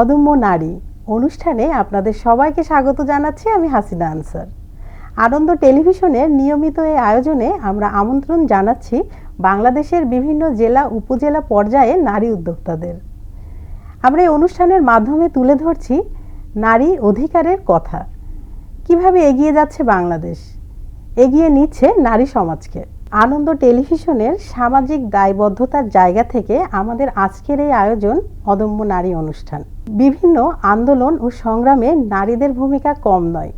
অদম্য নারী। অনুষ্ঠানে আপনাদের সবাইকে স্বাগত জানাচ্ছি আমি হাসিনা আনসার। আনন্দ টেলিভিশনের নিয়মিত এই আয়োজনে আমরা আমন্ত্রণ জানাচ্ছি বাংলাদেশের বিভিন্ন জেলা, উপজেলা পর্যায়ে নারী উদ্যোক্তাদের। আমরা এই অনুষ্ঠানের মাধ্যমে তুলে ধরছি নারী অধিকারের কথা। কীভাবে এগিয়ে যাচ্ছে বাংলাদেশ? এগিয়ে নিচ্ছে নারী সমাজকে। আনন্দ টেলিভিশনের সামাজিক দায়বদ্ধতার জায়গা থেকে আমাদের আজকের এই আয়োজন অদম্য নারী অনুষ্ঠান। বিভিন্ন আন্দোলন ও সংগ্রামে নারীদের ভূমিকা কম নয়।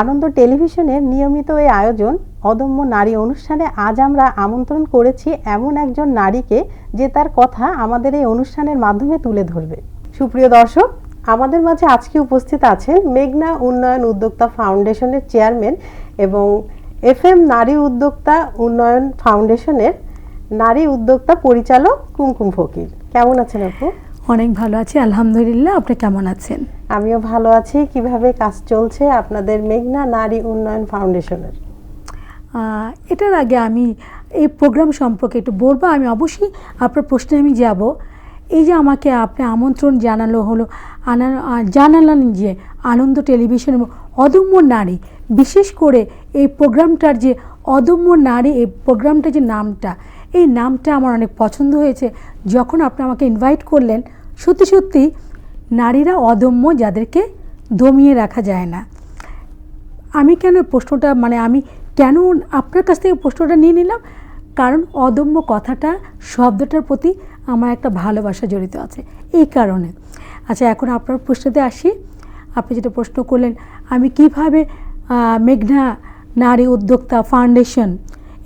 আনন্দ টেলিভিশনের নিয়মিত এই আয়োজন অদম্য নারী অনুষ্ঠানে আজ আমরা আমন্ত্রণ করেছি এমন একজন নারীকে যে তার কথা আমাদের এই অনুষ্ঠানের মাধ্যমে তুলে ধরবে। সুপ্রিয় দর্শক, আমাদের মাঝে আজকে উপস্থিত আছেন মেঘনা উন্নয়ন উদ্যোক্তা ফাউন্ডেশনের চেয়ারম্যান এবং এফএম নারী উদ্যোক্তা উন্নয়ন ফাউন্ডেশনের নারী উদ্যোক্তা পরিচালক কুমকুম ফকির। কেমন আছেন আপু? অনেক ভালো আছি আলহামদুলিল্লাহ। আপনি কেমন আছেন? আমিও ভালো আছি। কীভাবে কাজ চলছে আপনাদের মেঘনা নারী উন্নয়ন ফাউন্ডেশনের? এটার আগে আমি এই প্রোগ্রাম সম্পর্কে একটু বলব। আমি অবশ্যই আপনার প্রশ্নে আমি যাব। এই যে আমাকে আপনি আমন্ত্রণ জানালো হলো আনা- জানালেন যে আনন্দ টেলিভিশন এবং অদম্য নারী বিশেষ করে এই প্রোগ্রামটার যে অদম্য নারী, এই প্রোগ্রামটার যে নামটা, এই নামটা আমার অনেক পছন্দ হয়েছে। যখন আপনি আমাকে ইনভাইট করলেন, সত্যি সত্যি নারীরা অদম্য যাদেরকে দমিয়ে রাখা যায় না। আমি কেন প্রশ্নটা মানে আমি কেন আপনার কাছ থেকে প্রশ্নটা নিয়ে নিলাম? কারণ অদম্য কথাটা, শব্দটার প্রতি আমার একটা ভালোবাসা জড়িত আছে। এই কারণে। আচ্ছা এখন আপনার প্রশ্নতে আসি। আপনি যেটা প্রশ্ন করলেন, আমি কীভাবে মেঘনা নারী উদ্যোক্তা ফাউন্ডেশন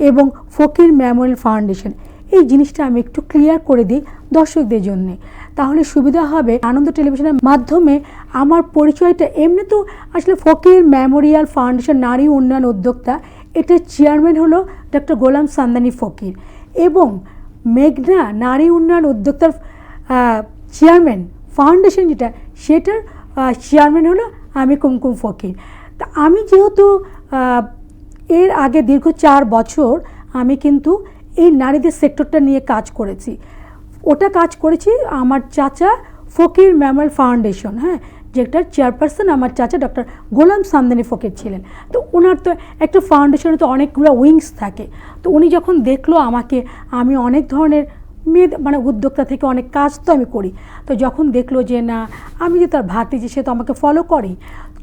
এবং ফকির মেমোরিয়াল ফাউন্ডেশন। এই জিনিসটা আমি একটু ক্লিয়ার করে দিই দর্শকদের জন্যে। তাহলে সুবিধা হবে আনন্দ টেলিভিশনের মাধ্যমে আমার পরিচয়টা। এমনি তো আসলে ফকির মেমোরিয়াল ফাউন্ডেশন নারী উন্নয়ন উদ্যোক্তা, এটার চেয়ারম্যান হলো ডক্টর গোলাম সান্দানি ফকির এবং মেঘনা নারী উন্নয়ন উদ্যোক্তার চেয়ারম্যান ফাউন্ডেশন যেটা, সেটার চেয়ারম্যান হলো আমি কুমকুম ফকির। তা আমি যেহেতু এর আগে দীর্ঘ চার বছর আমি কিন্তু এই নারীদের সেক্টরটা নিয়ে কাজ করেছি। ওটা কাজ করেছি আমার চাচা ফকির মেমোরিয়াল ফাউন্ডেশন হ্যাঁ যেটার চেয়ারপারসন আমার চাচা ডক্টর গোলাম সামদানি ফকির ছিলেন। তো ওনার তো একটা ফাউন্ডেশনে তো অনেকগুলো উইংস থাকে। তো উনি যখন দেখল আমাকে, আমি অনেক ধরনের মেয়ে মানে উদ্যোক্তা থেকে অনেক কাজ তো আমি করি। তো যখন দেখল যে না, আমি যে তার ভাতিজি, সে তো আমাকে ফলো করেই।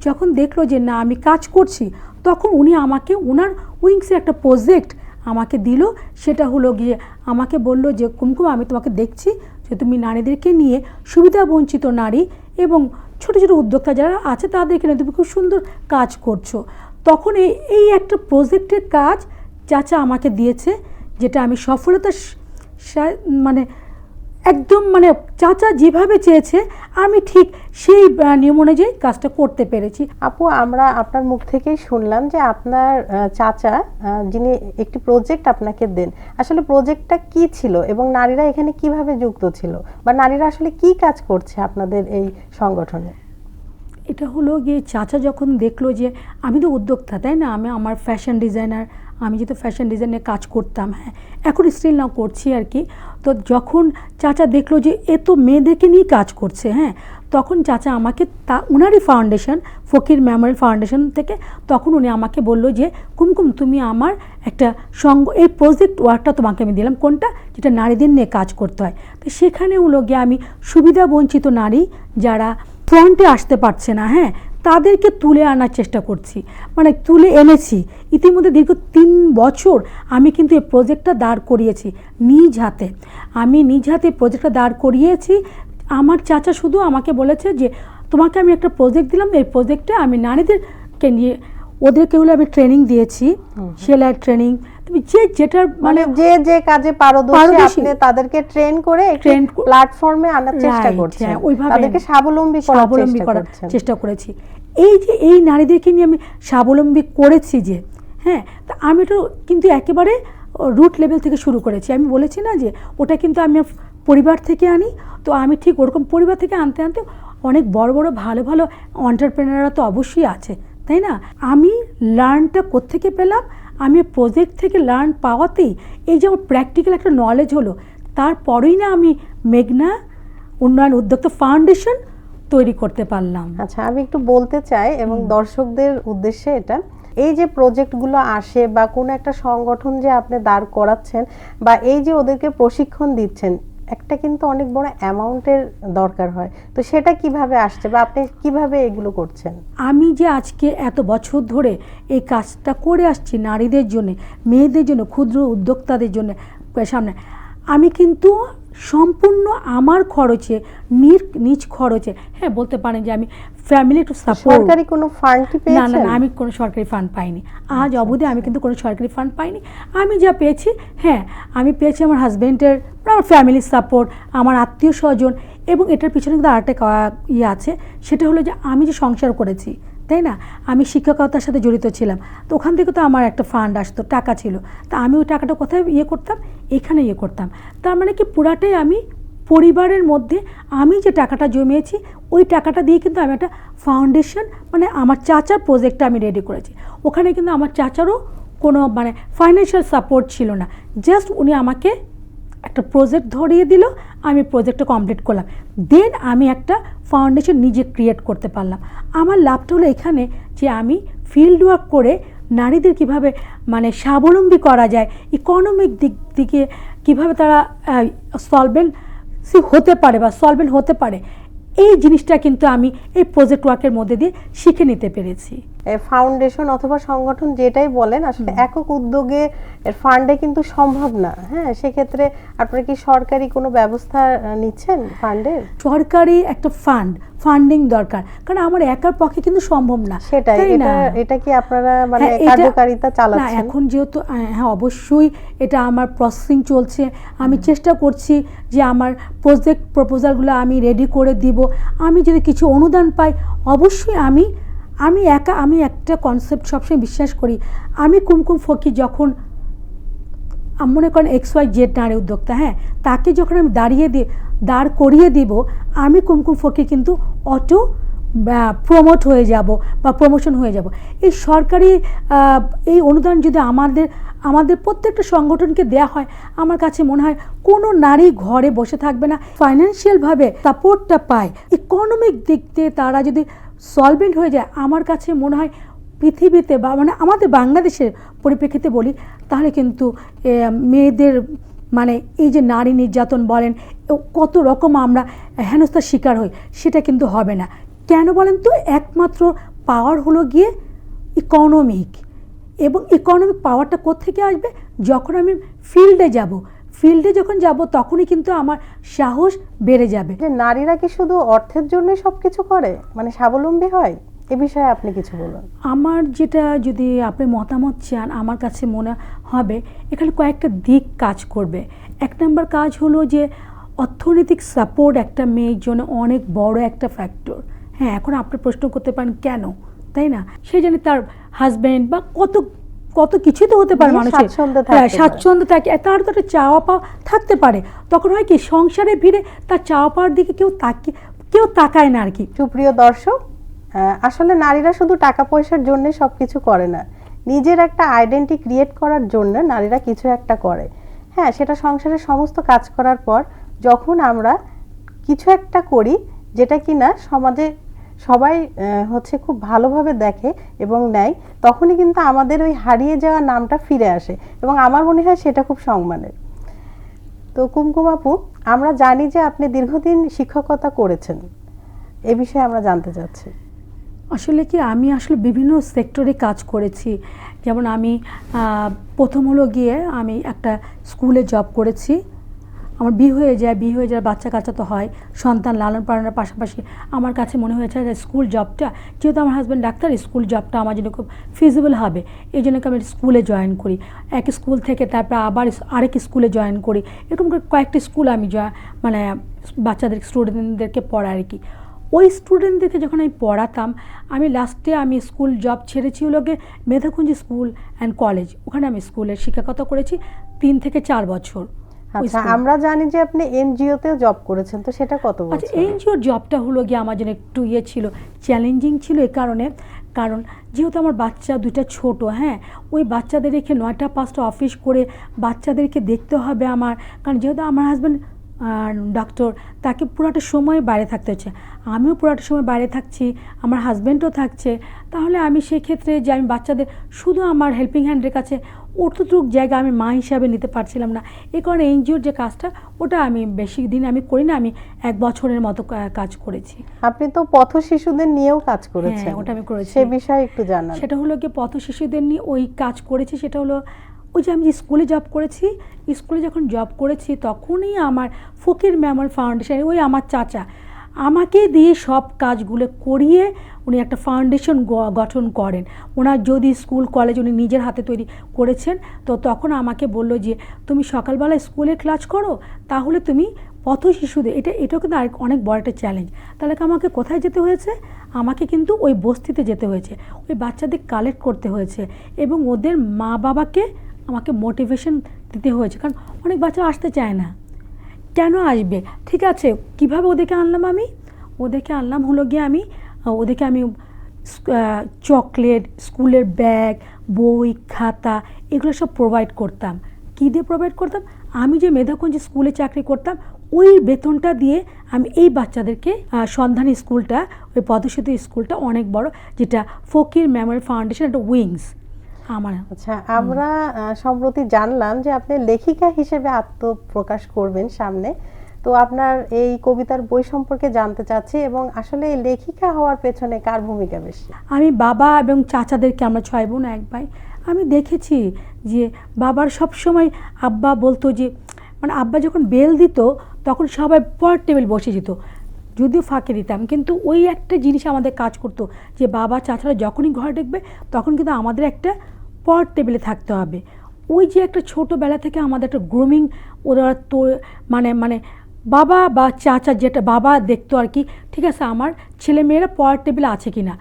যখন দেখল যে না, আমি কাজ করছি, তখন উনি আমাকে ওনার উইংসের একটা প্রজেক্ট আমাকে দিল। সেটা হলো গিয়ে আমাকে বলল যে, কুমকুম, আমি তোমাকে দেখছি যে তুমি নারীদেরকে নিয়ে সুবিধা বঞ্চিত নারী এবং ছোট ছোট উদ্যোক্তা যারা আছে তাদেরকে নিয়ে তুমি খুব সুন্দর কাজ করছ। তখন এই এই একটা প্রজেক্টের কাজ চাচা আমাকে দিয়েছে, যেটা আমি সফলতার মানে একদম মানে চাচা যেভাবে চেয়েছে, আমি ঠিক সেই নিয়ম অনুযায়ী কাজটা করতে পেরেছি। আপু, আমরা আপনার মুখ থেকেই শুনলাম যে আপনার চাচা যিনি একটি প্রজেক্ট আপনাকে দেন, আসলে প্রজেক্টটা কি ছিল এবং নারীরা এখানে কীভাবে যুক্ত ছিল? বা নারীরা আসলে কি কাজ করছে আপনাদের এই সংগঠনে? এটা হলো গিয়ে চাচা যখন দেখল যে আমি তো উদ্যোক্তা, তাই না? আমি আমার ফ্যাশন ডিজাইনার আমি যেহেতু ফ্যাশন ডিজাইনে কাজ করতাম হ্যাঁ এখন স্টিল নাও করছি আর কি। তো যখন চাচা দেখল যে এ তো মেয়েদেরকে নিয়ে কাজ করছে হ্যাঁ তখন চাচা আমাকে তা, উনারই ফাউন্ডেশন ফকির মেমোরিয়াল ফাউন্ডেশন থেকে তখন উনি আমাকে বলল যে কুমকুম তুমি আমার একটা সঙ্গ, এই প্রজেক্ট ওয়ার্কটা তোমাকে আমি দিলাম। কোনটা? যেটা নারীদের নিয়ে কাজ করতে হয়। তো সেখানে হলো গিয়ে আমি সুবিধা বঞ্চিত নারী যারা ফ্রন্টে আসতে পারছে না হ্যাঁ? তাদেরকে তুলে আনার চেষ্টা করছি। মানে তুলে এনেছি। ইতিমধ্যে দীর্ঘ তিন বছর আমি কিন্তু এই প্রজেক্টটা দাঁড় করিয়েছি নিজ হাতে। আমি নিজ হাতে প্রজেক্টটা দাঁড় করিয়েছি। আমার চাচা শুধু আমাকে বলেছে যে তোমাকে আমি একটা প্রজেক্ট দিলাম। এই প্রজেক্টে আমি নারীদেরকে নিয়ে ওদেরকে হলে আমি ট্রেনিং দিয়েছি। সেলাই ট্রেনিং তুমি যে যেটার মানে মানে যে যে কাজে পারদর্শী। আপনি তাদেরকে ট্রেন করে একটি প্ল্যাটফর্মে আনার চেষ্টা করছেন। হ্যাঁ, ওইভাবে তাদেরকে স্বাবলম্বী স্বাবলম্বী করার চেষ্টা করেছি। এই যে এই নারীদেরকে নিয়ে আমি স্বাবলম্বী করেছি যে হ্যাঁ তা আমি তো কিন্তু একেবারে রুট লেভেল থেকে শুরু করেছি। আমি বলেছি না যে ওটা কিন্তু আমি পরিবার থেকে আনি। তো আমি ঠিক ওরকম পরিবার থেকে আনতে আনতে অনেক বড় বড় ভালো ভালো অন্টারপ্রেনাররা তো অবশ্যই আছে তাই না? আমি লার্নটা কোত্থেকে পেলাম? আমি প্রজেক্ট থেকে লার্ন পাওয়াতেই এই যে আমার প্র্যাকটিক্যাল একটা নলেজ হলো তারপরেই না আমি মেঘনা উন্নয়ন উদ্যোক্তা ফাউন্ডেশন তৈরি করতে পারলাম। আচ্ছা আমি একটু বলতে চাই এবং দর্শকদের উদ্দেশ্যে এটা। এই যে প্রজেক্টগুলো আসে বা কোনো একটা সংগঠন যে আপনি দাঁড় করাচ্ছেন বা এই যে ওদেরকে প্রশিক্ষণ দিচ্ছেন একটা কিন্তু অনেক বড় অ্যামাউন্টের দরকার হয়। তো সেটা কীভাবে আসছে বা আপনি কীভাবে এগুলো করছেন? আমি যে আজকে এত বছর ধরে এই কাজটা করে আসছি নারীদের জন্য, মেয়েদের জন্য, ক্ষুদ্র উদ্যোক্তাদের জন্য, সামনে, আমি কিন্তু সম্পূর্ণ আমার খরচে নির নিজ খরচে। হ্যাঁ বলতে পারেন যে আমি ফ্যামিলি টু সাপোর্ট সরকারি কোনো ফান্ড কি না না না, আমি কোনো সরকারি ফান্ড পাইনি। আজ অবধি আমি কিন্তু কোনো সরকারি ফান্ড পাইনি। আমি যা পেয়েছি হ্যাঁ আমি পেয়েছি আমার হাজব্যান্ডের আমার ফ্যামিলির সাপোর্ট আমার আত্মীয় স্বজন এবং এটার পিছনে কিন্তু আরেকটা ইয়ে আছে সেটা হলো যে আমি যে সংসার করেছি তাই না? আমি শিক্ষকতার সাথে জড়িত ছিলাম। তো ওখান থেকে তো আমার একটা ফান্ড আসতো, টাকা ছিল। তা আমি ওই টাকাটা কোথায় ইয়ে করতাম? এখানে ইয়ে করতাম। তার মানে কি, পুরাটাই আমি পরিবারের মধ্যে আমি যে টাকাটা জমিয়েছি, ওই টাকাটা দিয়ে কিন্তু আমি একটা ফাউন্ডেশন মানে আমার চাচার প্রজেক্টটা আমি রেডি করেছি। ওখানে কিন্তু আমার চাচারও কোনো মানে ফাইন্যান্সিয়াল সাপোর্ট ছিল না। জাস্ট উনি আমাকে একটা প্রজেক্ট ধরিয়ে দিল আমি প্রজেক্টটা কমপ্লিট করলাম। দেন আমি একটা ফাউন্ডেশন নিজে ক্রিয়েট করতে পারলাম। আমার লাভটা হলো এখানে যে আমি ফিল্ড ওয়ার্ক করে নারীদের কীভাবে মানে স্বাবলম্বী করা যায় ইকোনমিক দিক থেকে কীভাবে তারা সলভেন্ট হতে পারে বা সলভেন্ট হতে পারে, এই জিনিসটা কিন্তু আমি এই প্রজেক্ট ওয়ার্কের মধ্যে দিয়ে শিখে নিতে পেরেছি। ফাউন্ডেশন অথবা সংগঠন যেটাই বলেন আসলে একক উদ্যোগে এর ফান্ডে কিন্তু সম্ভব না। হ্যাঁ সেক্ষেত্রে আপনারা কি সরকারি কোনো ব্যবস্থা নিচ্ছেন ফান্ডের সরকারি একটা ফান্ড ফান্ডিং দরকার। কারণ আমার একার পক্ষে কিন্তু সম্ভব না। সেটাই এটা? এটা কি আপনারা মানে হ্যাঁ, কার্যকারিতা না এখন যেহেতু হ্যাঁ অবশ্যই এটা আমার প্রসেসিং চলছে। আমি চেষ্টা করছি যে আমার প্রজেক্ট প্রপোজালগুলো আমি রেডি করে দিব। আমি যদি কিছু অনুদান পাই অবশ্যই আমি আমি একা, আমি একটা কনসেপ্ট সবসময় বিশ্বাস করি। আমি কুমকুম ফকির যখন মনে করেন এক্স ওয়াই জেড নারী উদ্যোক্তা হ্যাঁ তাকে যখন আমি দাঁড়িয়ে দিয়ে দাঁড় করিয়ে দিব, আমি কুমকুম ফকির কিন্তু অটো প্রমোট হয়ে যাব বা প্রমোশন হয়ে যাব। এই সরকারি এই অনুদান যদি আমাদের আমাদের প্রত্যেকটা সংগঠনকে দেয়া হয়, আমার কাছে মনে হয় কোনো নারী ঘরে বসে থাকবে না। ফাইন্যান্সিয়ালভাবে সাপোর্টটা পায়। ইকোনমিক দিক দিয়ে তারা যদি সলভেন্ট হয়ে যায়। আমার কাছে মনে হয় পৃথিবীতে বা মানে আমাদের বাংলাদেশের পরিপ্রেক্ষিতে বলি, তাহলে কিন্তু মেয়েদের মানে এই যে নারী নির্যাতন বলেন কত রকম আমরা হেনস্থার শিকার হই, সেটা কিন্তু হবে না। কেন বলেন তো? একমাত্র পাওয়ার হলো গিয়ে ইকোনমিক এবং ইকোনমিক পাওয়ারটা কোত্থেকে আসবে? যখন আমি ফিল্ডে যাব ফিল্ডে যখন যাব তখনই কিন্তু আমার সাহস বেড়ে যাবে। যে নারীরা কি শুধু অর্থের জন্যই সবকিছু করে? মানে স্বাবলম্বী হয়? এ বিষয়ে আপনি কিছু বলুন। আমার যেটা যদি আপনি মতামত চান আমার কাছে মনে হবে এখানে কয়েকটা দিক কাজ করবে। এক নম্বর কাজ হলো যে অর্থনৈতিক সাপোর্ট একটা মেয়ের জন্য অনেক বড় একটা ফ্যাক্টর হ্যাঁ এখন আপনি প্রশ্ন করতে পারেন কেন? তাই না? সে জানে তার হাজব্যান্ড বা কত কত কিছুই তো হতে পারে মানুষের। স্বাচ্ছন্দ্যে হ্যাঁ থাকে তার তো একটা চাওয়া পাওয়া থাকতে পারে। তখন হয় কি সংসারে ভিড়ে তার চাওয়া পাওয়ার দিকে কেউ তাকে কেউ তাকায় না আর কি। সুপ্রিয় দর্শক আসলে নারীরা শুধু টাকা পয়সার জন্য সবকিছু করে না। নিজের একটা আইডেন্টি ক্রিয়েট করার জন্য নারীরা কিছু একটা করে। হ্যাঁ সেটা সংসারের সমস্ত কাজ করার পর যখন আমরা কিছু একটা করি যেটা কিনা সমাজে সবাই হচ্ছে খুব ভালোভাবে দেখে এবং নেয়, তখনই কিন্তু আমাদের ওই হারিয়ে যাওয়া নামটা ফিরে আসে এবং আমার মনে হয় সেটা খুব সম্মানের। তো কুমকুম আপু, আমরা জানি যে আপনি দীর্ঘদিন শিক্ষকতা করেছেন, এ বিষয়ে আমরা জানতে চাচ্ছি। আসলে কি, আমি আসলে বিভিন্ন সেক্টরে কাজ করেছি, যেমন আমি প্রথম হলো গিয়ে আমি একটা স্কুলে জব করেছি আমার বিয়ে হয়ে যায়, বিয়ে হয়ে যায় বাচ্চা কাচ্চা তো হয়, সন্তান লালন পালনের পাশাপাশি আমার কাছে মনে হয়েছে যে স্কুল জবটা যেহেতু আমার হাজব্যান্ড ডাক্তার স্কুল জবটা আমার জন্য খুব ফিজিবল হবে। এই জন্য আমি স্কুলে জয়েন করি। এক স্কুল থেকে তারপর আবার আরেক স্কুলে জয়েন করি। এরকম করে কয়েকটি স্কুল আমি মানে বাচ্চাদের স্টুডেন্টদেরকে পড়াই আর কি। ওই স্টুডেন্টদেরকে যখন আমি পড়াতাম, আমি লাস্টে আমি স্কুল জব ছেড়েছি হলো গিয়ে মেধাকুঞ্জ স্কুল অ্যান্ড কলেজ ওখানে আমি স্কুলে শিক্ষকতা করেছি তিন থেকে চার বছর। আচ্ছা আমরা জানি যে আপনি এনজিওতেও জব করেছেন তো সেটা কত বছর আচ্ছা এনজিওর জবটা হলো গিয়ে আমার জন্য একটু ইয়ে ছিল চ্যালেঞ্জিং ছিল এই কারণে। কারণ যেহেতু আমার বাচ্চা দুইটা ছোট হ্যাঁ ওই বাচ্চাদের রেখে নয়টা পাঁচটা অফিস করে বাচ্চাদেরকে দেখতে হবে আমার। কারণ যেহেতু আমার হাজব্যান্ড ডক্টর তাকে পুরোটা সময় বাইরে থাকতে হচ্ছে। আমিও পুরোটা সময় বাইরে থাকছি আমার হাজব্যান্ডও থাকছে। তাহলে আমি সেক্ষেত্রে যে আমি বাচ্চাদের শুধু আমার হেল্পিং হ্যান্ডের কাছে অতটুক জায়গা আমি মা হিসাবে নিতে পারছিলাম না। এই কারণে এনজিওর যে কাজটা ওটা আমি বেশি দিন আমি করি না আমি এক বছরের মতো কাজ করেছি। আপনি তো পথ শিশুদের নিয়েও কাজ করেছেন। হ্যাঁ, ওটা আমি করেছি। সে বিষয়ে একটু জানান। সেটা হলো কি পথ শিশুদের নিয়ে ওই কাজ করেছি সেটা হলো ওই যে আমি যে স্কুলে জব করেছি স্কুলে যখন জব করেছি তখনই আমার ফকির মেমোরিয়াল ফাউন্ডেশন ওই আমার চাচা আমাকে দিয়ে সব কাজগুলো করিয়ে উনি একটা ফাউন্ডেশন গঠন করেন। ওনার যদি স্কুল কলেজ উনি নিজের হাতে তৈরি করেছেন, তো তখন আমাকে বলল যে, তুমি সকালবেলা স্কুলে ক্লাস করো, তাহলে তুমি পথ শিশুদের এটা, এটাও কিন্তু আরেক, অনেক বড় একটা চ্যালেঞ্জ তাহলে আমাকে কোথায় যেতে হয়েছে? আমাকে কিন্তু ওই বস্তিতে যেতে হয়েছে। ওই বাচ্চাদের কালেক্ট করতে হয়েছে এবং ওদের মা বাবাকে আমাকে মোটিভেশন দিতে হয়েছে। কারণ অনেক বাচ্চা আসতে চায় না। কেন আসবে? ঠিক আছে, কীভাবে ওদেরকে আনলাম আমি? ওদেরকে আনলাম হলো গিয়ে আমি ওদেরকে আমি চকলেট, স্কুলের ব্যাগ, বই, খাতা, এগুলো সব প্রোভাইড করতাম। কী দিয়ে প্রোভাইড করতাম? আমি যে মেধাকুঞ্জ স্কুলে চাকরি করতাম, ওই বেতনটা দিয়ে আমি এই বাচ্চাদেরকে সন্ধানী স্কুলটা, ওই পদস্যত স্কুলটা অনেক বড়, যেটা ফকির মেমোরিয়াল ফাউন্ডেশন, একটা উইংস। আমার। আচ্ছা আমরা সম্প্রতি জানলাম যে আপনি লেখিকা হিসেবে আত্মপ্রকাশ করবেন সামনে। তো আপনার এই কবিতার বই সম্পর্কে জানতে চাচ্ছি এবং আসলে এই লেখিকা হওয়ার পেছনে কার ভূমিকা বেশি? আমি বাবা এবং চাচাদেরকে আমরা ছয় বোন এক ভাই। আমি দেখেছি যে বাবার সব সময় আব্বা বলতো যে মানে আব্বা যখন বেল দিত তখন সবাই পর টেবিল বসে যেত। যদিও ফাঁকে দিতাম কিন্তু ওই একটা জিনিস আমাদের কাজ করতো যে বাবা চাচারা যখনই ঘরে দেখবে তখন কিন্তু আমাদের একটা পর টেবিলে থাকতে হবে। ওই যে একটা ছোটোবেলা থেকে আমাদের একটা গ্রুমিং ওরা তো মানে মানে বাবা বা চাচা যেটা, বাবা দেখতো আর কি, ঠিক আছে, আমার ছেলে মেয়েরা পর টেবিলে আছে কি না?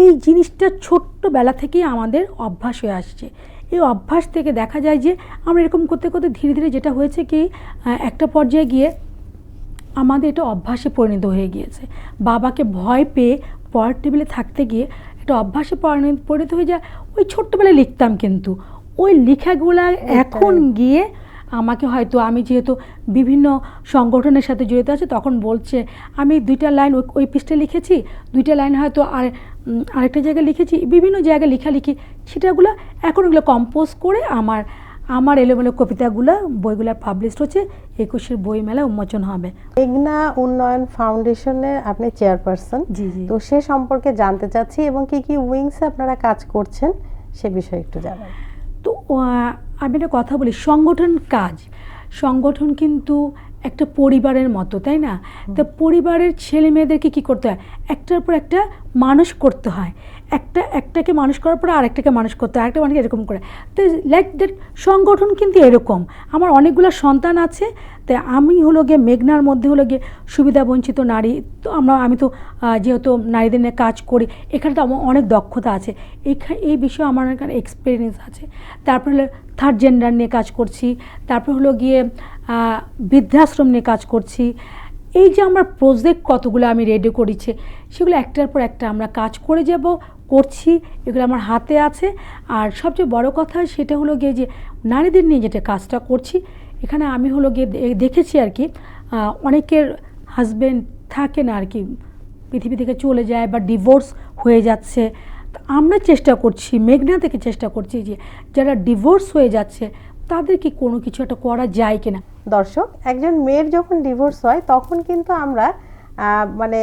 এই জিনিসটা ছোট্টবেলা থেকেই আমাদের অভ্যাস হয়ে আসছে। এই অভ্যাস থেকে দেখা যায় যে, আমরা এরকম করতে করতে ধীরে ধীরে যেটা হয়েছে কি একটা পর্যায়ে গিয়ে আমাদের এটা অভ্যাসে পরিণত হয়ে গিয়েছে। বাবাকে ভয় পেয়ে পড়ার টেবিলে থাকতে গিয়ে একটা অভ্যাসে পরিণত হয়ে যায়। ওই ছোট্টবেলায় লিখতাম কিন্তু। ওই লেখাগুলা এখন গিয়ে আমাকে হয়তো আমি যেহেতু বিভিন্ন সংগঠনের সাথে জড়িত আছে তখন বলছে আমি দুইটা লাইন ওই ওই পৃষ্ঠে লিখেছি দুইটা লাইন হয়তো আর আরেকটা জায়গায় লিখেছি বিভিন্ন জায়গায় লেখালেখি সেটাগুলো এখন ওগুলো কম্পোজ করে আমার আমার এলোমেলো কবিতাগুলো বইগুলো পাবলিশড হচ্ছে একুশের বই মেলা উন্মোচন হবে। মেঘনা উন্নয়ন ফাউন্ডেশনের আপনি চেয়ারপারসন জি জি। তো সে সম্পর্কে জানতে চাচ্ছি এবং কি কি উইংসে আপনারা কাজ করছেন সে বিষয়ে একটু জানান। তো আমি একটা কথা বলি সংগঠন কাজ। সংগঠন কিন্তু একটা পরিবারের মতো তাই না? তো পরিবারের ছেলে মেয়েদেরকে কী করতে হয়? একটার পর একটা মানুষ করতে হয়। একটা, একটাকে মানুষ করার পর আরেকটাকে মানুষ করতে আরেকটা মানুষ এরকম করে। তো লাইক দ্যাট সংগঠন কিন্তু এরকম। আমার অনেকগুলো সন্তান আছে তাই আমি হলো গিয়ে মেঘনার মধ্যে হলো গিয়ে সুবিধা বঞ্চিত নারী। তো আমরা, আমি তো যেহেতু নারীদের নিয়ে কাজ করি, এখানে তো আমার অনেক দক্ষতা আছে। এখানে এই বিষয়ে আমার এখানে এক্সপিরিয়েন্স আছে। তারপর হলো থার্ড জেন্ডার নিয়ে কাজ করছি, তারপর হলো গিয়ে বৃদ্ধাশ্রম নিয়ে কাজ করছি। এই যে আমার প্রজেক্ট কতগুলো আমি রেডি করেছি, সেগুলো একটার পর একটা আমরা কাজ করে যাব করছি, এগুলো আমার হাতে আছে। আর সবচেয়ে বড় কথা সেটা হলো গিয়ে যে নারীদের নিয়ে যেটা কাজটা করছি, এখানে আমি হলো গিয়ে দেখেছি আর কি অনেকের হাজবেন্ড থাকে না আর কি, পৃথিবী থেকে চলে যায় বা ডিভোর্স হয়ে যাচ্ছে। আমরা চেষ্টা করছি, মেঘনা থেকে চেষ্টা করছি যে যারা ডিভোর্স হয়ে যাচ্ছে তাদেরকে কোনো কিছু একটা করা যায় কিনা? দর্শক, একজন মেয়ের যখন ডিভোর্স হয়, তখন কিন্তু আমরা মানে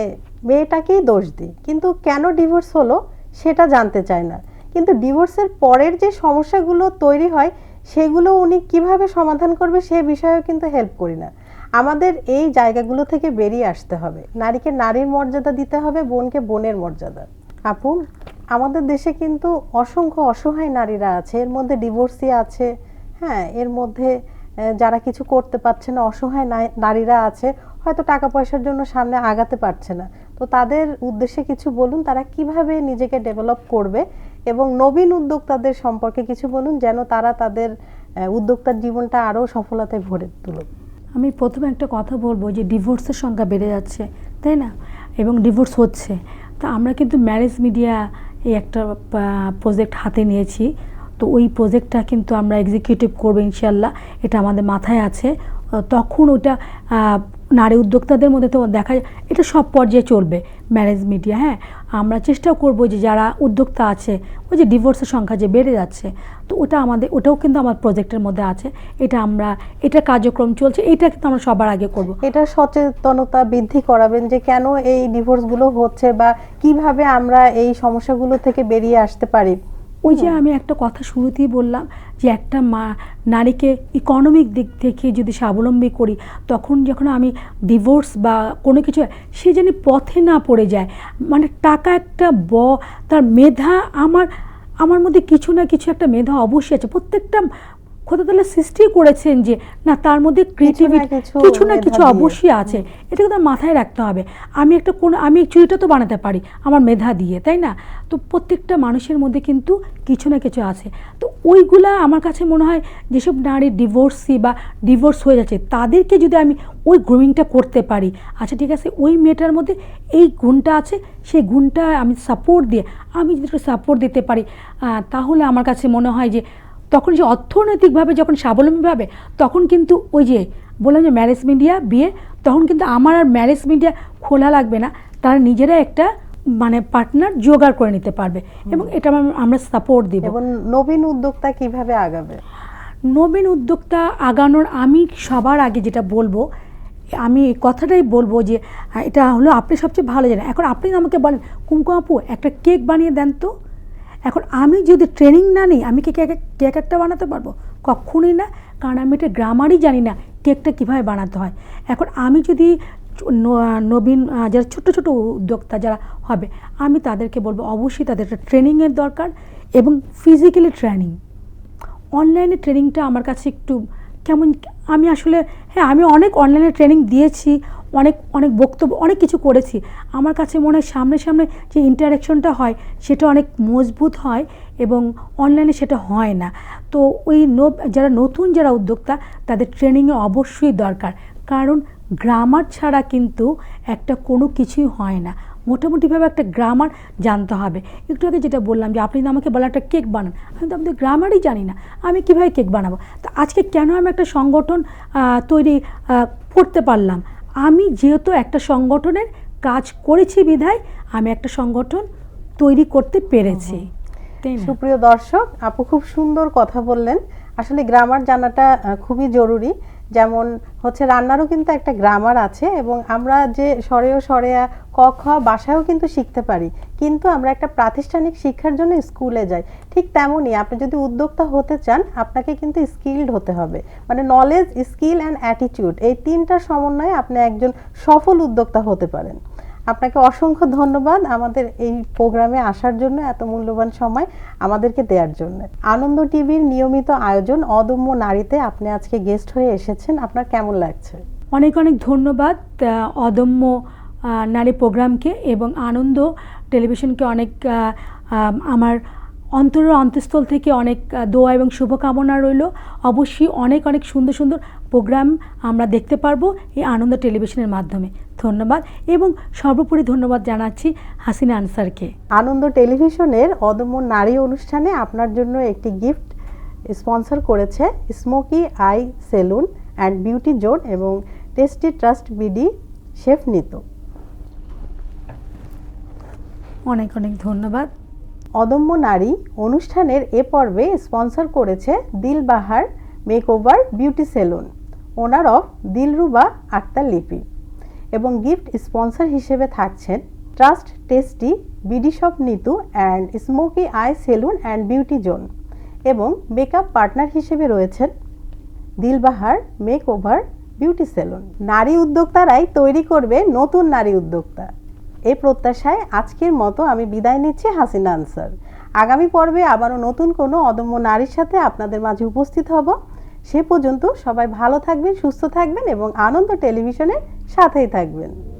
মেয়েটাকেই দোষ দিই। কিন্তু কেন ডিভোর্স হলো? সেটা জানতে চায় না। কিন্তু ডিভোর্সের পরের যে সমস্যাগুলো তৈরি হয়, সেগুলো উনি কীভাবে সমাধান করবে সে বিষয়েও কিন্তু হেল্প করি না। আমাদের এই জায়গাগুলো থেকে বেরিয়ে আসতে হবে। নারীকে নারীর মর্যাদা দিতে হবে, বোনকে বোনের মর্যাদা। আপু, আমাদের দেশে কিন্তু অসংখ্য অসহায় নারীরা আছে। এর মধ্যে ডিভোর্সি আছে। হ্যাঁ এর মধ্যে যারা কিছু করতে পারছে না, অসহায় নারীরা আছে। হয়তো টাকা পয়সার জন্য সামনে আগাতে পারছে না। তো তাদের উদ্দেশ্যে কিছু বলুন, তারা কীভাবে নিজেকে ডেভেলপ করবে এবং নবীন উদ্যোক্তাদের সম্পর্কে কিছু বলুন, যেন তারা তাদের উদ্যোক্তার জীবনটা আরও সফলতায় ভরে তুলুক। আমি প্রথমে একটা কথা বলব যে ডিভোর্সের সংখ্যা বেড়ে যাচ্ছে, তাই না? এবং ডিভোর্স হচ্ছে। তা আমরা কিন্তু ম্যারেজ মিডিয়া এই একটা প্রজেক্ট হাতে নিয়েছি। তো ওই প্রজেক্টটা কিন্তু আমরা এক্সিকিউটিভ করব ইনশাল্লাহ এটা আমাদের মাথায় আছে। তখন ওটা নারী উদ্যোক্তাদের মধ্যে তো দেখা যায়, এটা সব পর্যায়ে চলবে ম্যারেজ মিডিয়া হ্যাঁ? আমরা চেষ্টা করব যে যারা উদ্যোক্তা আছে, ওই যে ডিভোর্সের সংখ্যা যে বেড়ে যাচ্ছে, তো ওটা আমাদের, ওটাও কিন্তু আমার প্রজেক্টের মধ্যে আছে, এটা আমরা, এটা কার্যক্রম চলছে, এটা কিন্তু আমরা সবার আগে করব। এটা সচেতনতা বৃদ্ধি করাবেন যে কেন এই ডিভোর্সগুলো হচ্ছে বা কীভাবে আমরা এই সমস্যাগুলো থেকে বেরিয়ে আসতে পারি। ওই যে আমি একটা কথা শুরুতেই বললাম যে একটা মা নারীকে ইকোনমিক দিক থেকে যদি স্বাবলম্বী করি তখন যখন আমি ডিভোর্স বা কোনো কিছু সে যেন পথে না পড়ে যায়। মানে টাকা একটা ব তার মেধা আমার আমার মধ্যে কিছু না কিছু একটা মেধা অবশ্যই আছে। প্রত্যেকটা খোদা সৃষ্টি করেছেন যে না তার মধ্যে ক্রিয়েটিভিটি কিছু না কিছু অবশ্যই আছে। এটা কিন্তু মাথায় রাখতে হবে। আমি একটা কোন আমি চুড়িটা তো বানাতে পারি আমার মেধা দিয়ে তাই না? তো প্রত্যেকটা মানুষের মধ্যে কিন্তু কিছু না কিছু আছে। তো ওইগুলা আমার কাছে মনে হয় যেসব নারী ডিভোর্সি বা ডিভোর্স হয়ে যাচ্ছে তাদেরকে যদি আমি ওই গ্রুমিংটা করতে পারি আচ্ছা ঠিক আছে ওই মেয়েটার মধ্যে এই গুণটা আছে সেই গুণটা আমি সাপোর্ট দিয়ে আমি যদি সাপোর্ট দিতে পারি তাহলে আমার কাছে মনে হয় যে তখন যে অর্থনৈতিকভাবে যখন স্বাবলম্বী হবে তখন কিন্তু ওই যে বললাম যে ম্যারেজ মিডিয়া বিয়ে তখন কিন্তু আমার আর ম্যারেজ মিডিয়া খোলা লাগবে না। তারা নিজেরা একটা মানে পার্টনার জোগাড় করে নিতে পারবে এবং এটা আমরা- আমরা সাপোর্ট দিব। এবং নবীন উদ্যোক্তা কীভাবে আগাবে? নবীন উদ্যোক্তা আগানোর আমি সবার আগে যেটা বলব আমি কথাটাই বলব যে এটা হলো আপনি সবচেয়ে ভালো জানেন। এখন আপনি আমাকে বলেন কুমকুম আপু একটা কেক বানিয়ে দেন তো। এখন আমি যদি ট্রেনিং না নিই, আমি কি কেক কেক একটা বানাতে পারব? কখনোই না, কারণ আমি এটা গ্রামারই জানি না কেকটা কীভাবে বানাতে হয়। এখন আমি যদি নবীন যারা ছোট ছোট উদ্যোক্তা যারা হবে, আমি তাদেরকে বলব অবশ্যই তাদের একটা ট্রেনিংয়ের দরকার এবং ফিজিক্যালি ট্রেনিং অনলাইনে ট্রেনিংটা আমার কাছে একটু কেমন আমি আসলে হ্যাঁ আমি অনেক অনলাইনে ট্রেনিং দিয়েছি, অনেক অনেক বক্তব্য, অনেক কিছু করেছি। আমার কাছে মনে হয় সামনে সামনে যে ইন্টারাকশনটা হয়, সেটা অনেক মজবুত হয় এবং অনলাইনে সেটা হয় না। তো ওই যারা নতুন, যারা উদ্যোক্তা, তাদের ট্রেনিংয়ে অবশ্যই দরকার। কারণ গ্রামার ছাড়া কিন্তু একটা কোনো কিছুই হয় না। মোটামুটিভাবে একটা গ্রামার জানতে হবে। একটু আগে যেটা বললাম যে আপনি তো আমাকে বলেন একটা কেক বানান। আমি তো আমাদের গ্রামারই জানি না। আমি কীভাবে কেক বানাবো? তা আজকে কেন আমি একটা সংগঠন তৈরি করতে পারলাম? আমি যেহেতু একটা সংগঠনের কাজ করেছি বিধায় আমি একটা সংগঠন তৈরি করতে পেরেছি। সুপ্রিয় দর্শক আপু খুব সুন্দর কথা বললেন। আসলে গ্রামার জানাটা খুবই জরুরি। যেমন হচ্ছে রান্নারও কিন্তু একটা গ্রামার আছে এবং আমরা যে সরেও সরেয়া ক, খ, বাসায়ও কিন্তু শিখতে পারি। কিন্তু আমরা একটা প্রাতিষ্ঠানিক শিক্ষার জন্য স্কুলে যাই। ঠিক তেমনই আপনি যদি উদ্যোক্তা হতে চান, আপনাকে কিন্তু স্কিল্ড হতে হবে। মানে নলেজ স্কিল অ্যান্ড অ্যাটিটিউড এই তিনটার সমন্বয়ে আপনি একজন সফল উদ্যোক্তা হতে পারেন। আপনাকে অসংখ্য ধন্যবাদ আমাদের এই প্রোগ্রামে আসার জন্য এত মূল্যবান সময় আমাদেরকে দেওয়ার জন্য। আনন্দ টিভির নিয়মিত আয়োজন অদম্য নারীতে আপনি আজকে গেস্ট হয়ে এসেছেন। আপনার কেমন লাগছে? অনেক অনেক ধন্যবাদ অদম্য নারী প্রোগ্রামকে এবং আনন্দ টেলিভিশনকে অনেক আমার অন্তরের অন্তঃস্থল থেকে অনেক দোয়া এবং শুভকামনা রইল। অবশ্যই অনেক অনেক সুন্দর সুন্দর প্রোগ্রাম আমরা দেখতে পারব এই আনন্দ টেলিভিশনের মাধ্যমে। ধন্যবাদ এবং সর্বোপরি ধন্যবাদ জানাচ্ছি হাসিনা আনসারকে। আনন্দ টেলিভিশনের অদম্য নারী অনুষ্ঠানে আপনার জন্য একটি গিফট স্পন্সর করেছে smoky eye salon and beauty zone এবং tasty trust BD chef Nitu. অনেক অনেক ধন্যবাদ। অদম্য নারী অনুষ্ঠানের এ পর্বে স্পন্সর করেছে Dilbahar makeover beauty salon, owner of Dilruba Akter Lipi এবং গিফট স্পন্সর হিসেবে থাকছেন trust tasty BD shop Nitu and smoky eye salon and beauty zone এবং মেকআপ পার্টনার হিসেবে রয়েছেন Dilbahar makeover beauty salon. নারী উদ্যোক্তারাই তৈরি করবে নতুন নারী উদ্যোক্তা। এই প্রত্যাশায় আজকের মতো আমি বিদায় নিচ্ছি হাসিন আনসার। আগামী পর্বে আবারও নতুন কোনো অদম্য নারীর সাথে আপনাদের মাঝে উপস্থিত হব। সে পর্যন্ত সবাই ভালো থাকবেন, সুস্থ থাকবেন এবং আনন্দ টেলিভিশনের সাথেই থাকবেন।